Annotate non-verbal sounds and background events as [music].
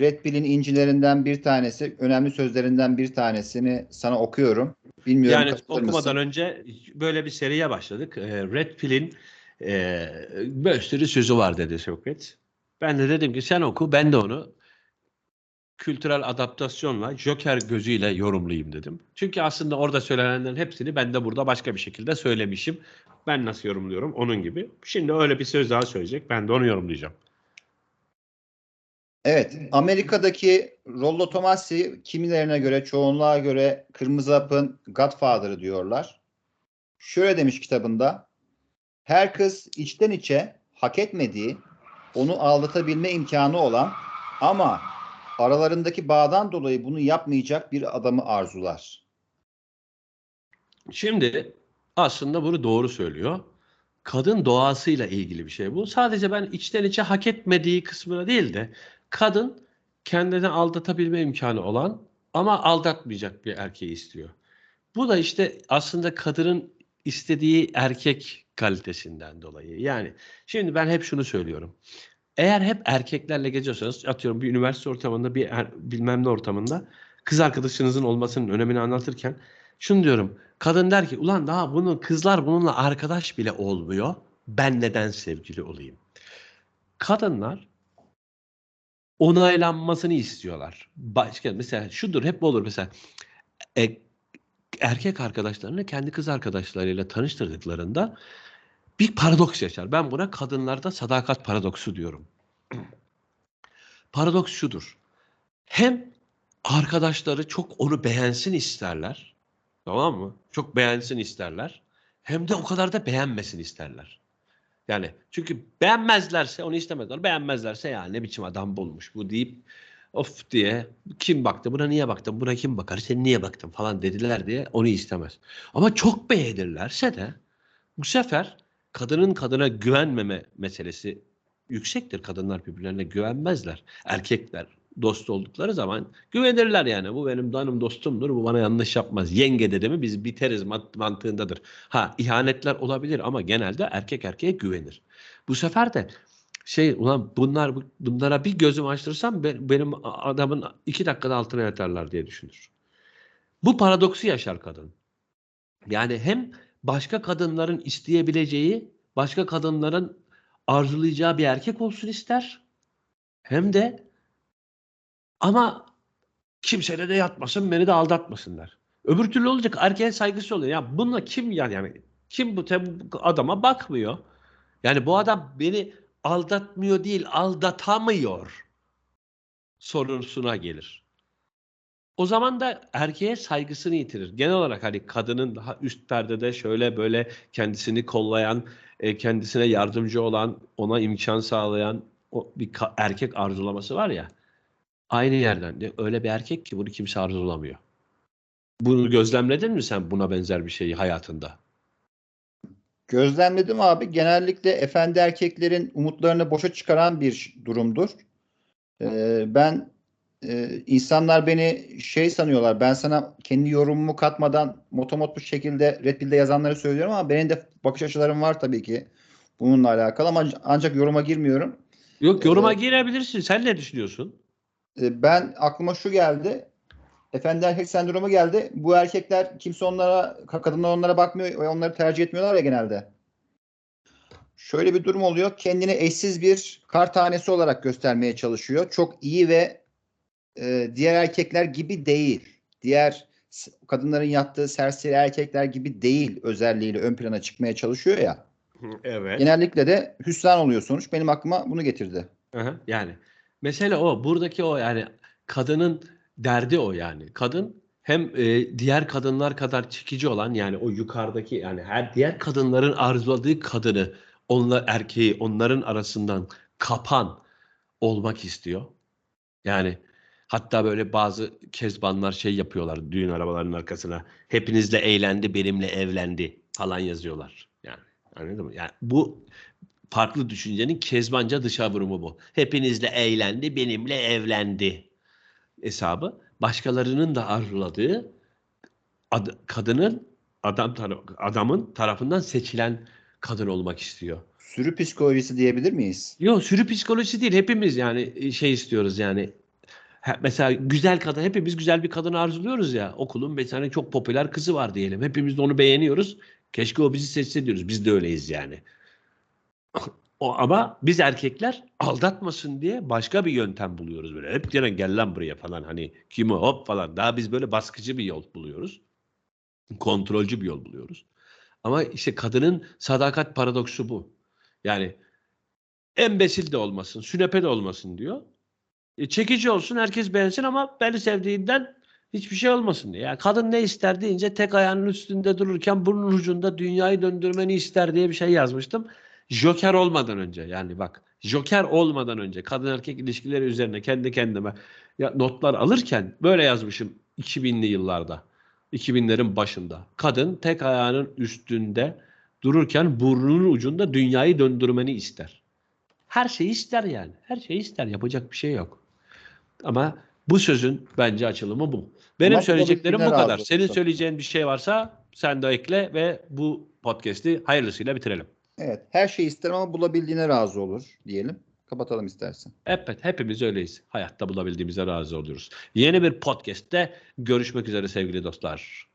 Red Pill'in incilerinden bir tanesi, önemli sözlerinden bir tanesini sana okuyorum. Bilmiyorum Yani okumadan mısın? önce böyle bir seriye başladık. Ee, Red Pill'in e, bir sürü sözü var dedi Sokrates. Ben de dedim ki sen oku ben de onu kültürel adaptasyonla Joker gözüyle yorumlayayım dedim. Çünkü aslında orada söylenenlerin hepsini ben de burada başka bir şekilde söylemişim. Ben nasıl yorumluyorum onun gibi. Şimdi öyle bir söz daha söyleyecek. Ben de onu yorumlayacağım. Evet, Amerika'daki Rollo Tomassi kimilerine göre, çoğunluğa göre Kırmızı Hap'ın Godfather'ı diyorlar. Şöyle demiş kitabında, her kız içten içe hak etmediği, onu aldatabilme imkanı olan ama aralarındaki bağdan dolayı bunu yapmayacak bir adamı arzular. Şimdi aslında bunu doğru söylüyor. Kadın doğasıyla ilgili bir şey bu. Sadece ben içten içe hak etmediği kısmına değil de kadın kendini aldatabilme imkanı olan ama aldatmayacak bir erkeği istiyor. Bu da işte aslında kadının istediği erkek kalitesinden dolayı. Yani şimdi ben hep şunu söylüyorum. Eğer hep erkeklerle geziyorsanız atıyorum bir üniversite ortamında bir er- bilmem ne ortamında kız arkadaşınızın olmasının önemini anlatırken şunu diyorum. Kadın der ki ulan daha bunun kızlar bununla arkadaş bile olmuyor. Ben neden sevgili olayım? Kadınlar onaylanmasını istiyorlar. Başka mesela şudur hep olur mesela e, erkek arkadaşlarını kendi kız arkadaşlarıyla tanıştırdıklarında bir paradoks yaşar. Ben buna kadınlarda sadakat paradoksu diyorum. [clears throat] Paradoks şudur. Hem arkadaşları çok onu beğensin isterler. Tamam mı? Çok beğensin isterler. Hem de o kadar da beğenmesin isterler. Yani çünkü beğenmezlerse onu istemezler. Beğenmezlerse ya ne biçim adam bulmuş bu deyip of diye kim baktı buna niye baktın buna kim bakar sen niye baktın falan dediler diye onu istemez. Ama çok beğenirlerse de bu sefer kadının kadına güvenmeme meselesi yüksektir. Kadınlar birbirlerine güvenmezler. Erkekler dost oldukları zaman güvenirler yani. Bu benim danım dostumdur. Bu bana yanlış yapmaz. Yenge dedi mi biz biteriz mant- mantığındadır. Ha ihanetler olabilir ama genelde erkek erkeğe güvenir. Bu sefer de şey ulan bunlar bu- bunlara bir gözüm açtırsam be- benim adamın iki dakikada altına yatarlar diye düşünür. Bu paradoksu yaşar kadın. Yani hem başka kadınların isteyebileceği, başka kadınların arzulayacağı bir erkek olsun ister. Hem de ama kimseyle de yatmasın, beni de aldatmasınlar. Öbür türlü olacak erkeğe saygısı oluyor. Ya bununla kim yani, yani kim bu adama bakmıyor? Yani bu adam beni aldatmıyor değil, aldatamıyor sorusuna gelir. O zaman da erkeğe saygısını yitirir. Genel olarak hani kadının daha üst perdede şöyle böyle kendisini kollayan, e, kendisine yardımcı olan, ona imkan sağlayan o bir erkek arzulaması var ya. Aynı yerden. de Öyle bir erkek ki bunu kimse arzulamıyor. Bunu gözlemledin mi sen buna benzer bir şeyi hayatında? Gözlemledim abi. Genellikle efendi erkeklerin umutlarını boşa çıkaran bir durumdur. Ee, ben e, insanlar beni şey sanıyorlar. Ben sana kendi yorumumu katmadan motomot bir şekilde Red Pill'de yazanları söylüyorum ama benim de bakış açılarım var tabii ki bununla alakalı ama ancak yoruma girmiyorum. Yok yoruma Evet. girebilirsin. Sen ne düşünüyorsun? Ee, ben aklıma şu geldi. Efendi erkek sendromu geldi. Bu erkekler kimse onlara, kadınlar onlara bakmıyor ve onları tercih etmiyorlar ya genelde. Şöyle bir durum oluyor. Kendini eşsiz bir kar tanesi olarak göstermeye çalışıyor. Çok iyi ve e, diğer erkekler gibi değil. Diğer kadınların yattığı serseri erkekler gibi değil özelliğiyle ön plana çıkmaya çalışıyor ya. Evet. Genellikle de hüsran oluyor sonuç. Benim aklıma bunu getirdi. Aha, yani mesele o. Buradaki o yani kadının derdi o yani. Kadın hem e, diğer kadınlar kadar çekici olan yani o yukarıdaki yani her diğer kadınların arzuladığı kadını onlar erkeği onların arasından kapan olmak istiyor. Yani hatta böyle bazı kezbanlar şey yapıyorlar düğün arabalarının arkasına. Hepinizle eğlendi, benimle evlendi falan yazıyorlar. Yani anladın mı? Yani bu farklı düşüncenin kezbanca dışa vurumu bu. Hepinizle eğlendi, benimle evlendi hesabı. Başkalarının da arzuladığı ad- kadının adam tara- adamın tarafından seçilen kadın olmak istiyor. Sürü psikolojisi diyebilir miyiz? Yok sürü psikolojisi değil hepimiz yani şey istiyoruz yani mesela güzel kadın, hepimiz güzel bir kadın arzuluyoruz ya. Okulun bir tane çok popüler kızı var diyelim. Hepimiz de onu beğeniyoruz. Keşke o bizi seçse diyoruz. Biz de öyleyiz yani. O, ama biz erkekler aldatmasın diye başka bir yöntem buluyoruz böyle. Hep diyen gel lan buraya falan hani kim o hop falan. Daha biz böyle baskıcı bir yol buluyoruz. Kontrolcü bir yol buluyoruz. Ama işte kadının sadakat paradoksu bu. Yani embesil de olmasın, sünepe de olmasın diyor. E, çekici olsun, herkes beğensin ama beni sevdiğinden hiçbir şey olmasın diye. Yani kadın ne ister deyince tek ayağının üstünde dururken burnun ucunda dünyayı döndürmeni ister diye bir şey yazmıştım. Joker olmadan önce yani bak Joker olmadan önce kadın erkek ilişkileri üzerine kendi kendime ya notlar alırken böyle yazmışım 2000'li yıllarda. 2000'lerin başında. Kadın tek ayağının üstünde dururken burnunun ucunda dünyayı döndürmeni ister. Her şeyi ister yani. Her şeyi ister. Yapacak bir şey yok. Ama bu sözün bence açılımı bu. Benim Ama söyleyeceklerim bu kadar. Senin söyleyeceğin bir şey varsa sen de ekle ve bu podcast'i hayırlısıyla bitirelim. Evet. Her şeyi isterim ama bulabildiğine razı olur diyelim. Kapatalım istersen. Evet, hepimiz öyleyiz. Hayatta bulabildiğimize razı oluyoruz. Yeni bir podcast'te görüşmek üzere sevgili dostlar.